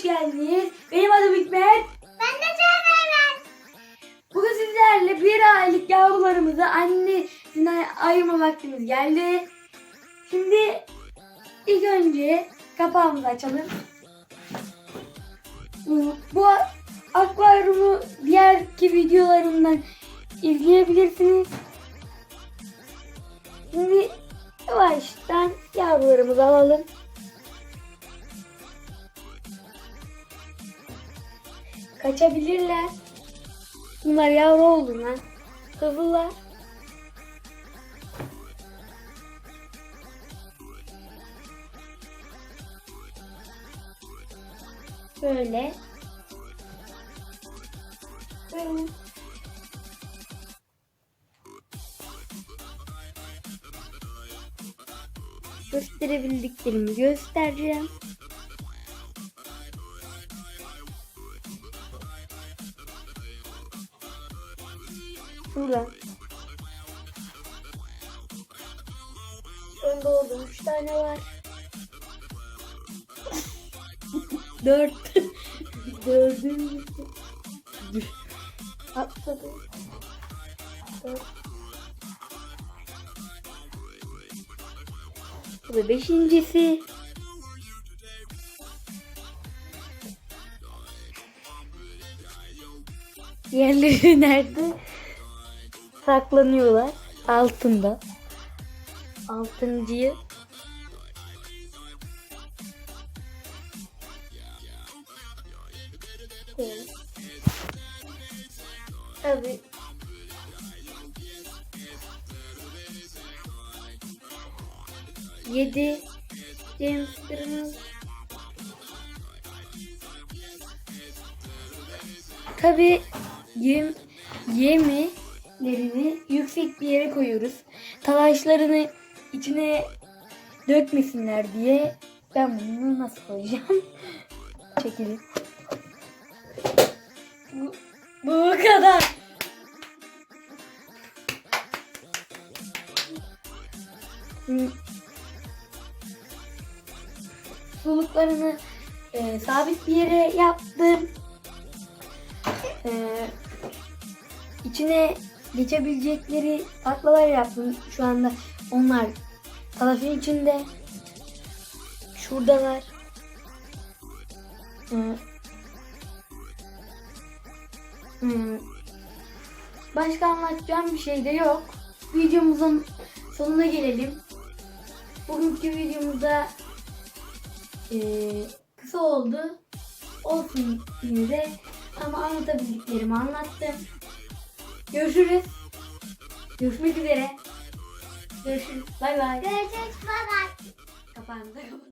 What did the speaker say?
hoş geldiniz. Benim adım Hikmet. Ben de Cevher. Bugün sizlerle bir aylık yavrularımızı annesinden ayırma vaktimiz geldi. Şimdi ilk önce kapağımızı açalım. Bu, bu akvaryumu diğerki videolarımdan izleyebilirsiniz. Şimdi yavaştan yavrularımızı alalım. Kaçabilirler. Bunlar yavru oldu lan. Hızlılar. Böyle. Böyle. Gösterebildiklerimi göstereceğim. Burada. Önde orada üç tane var. Dört. Dördüncüsü. Atladı. Dört. Bu da beşincisi. Diğerleri nerede? Saklanıyorlar. Altında. Altıncıyı. Evet. Tabii. Yedi. James Brown. Tabii yem, yemilerini yüksek bir yere koyuyoruz. Talaşlarını içine dökmesinler diye ben bunu nasıl koyacağım? Çekilin. Bu, bu kadar. Suluklarını e, sabit bir yere yaptım. E, içine geçebilecekleri atlalar yaptım. Şu anda onlar talaşın içinde. Şuradalar. E, Hmm. Başka anlatacağım bir şey de yok. Videomuzun sonuna gelelim. Bugünkü videomuzda eee, kısa oldu. Olsun yine de ama anlatabildiklerimi anlattım. Görüşürüz. Görüşmek üzere. Görüşürüz. Bay bay. Görüşürüz. Kapağını da kapat.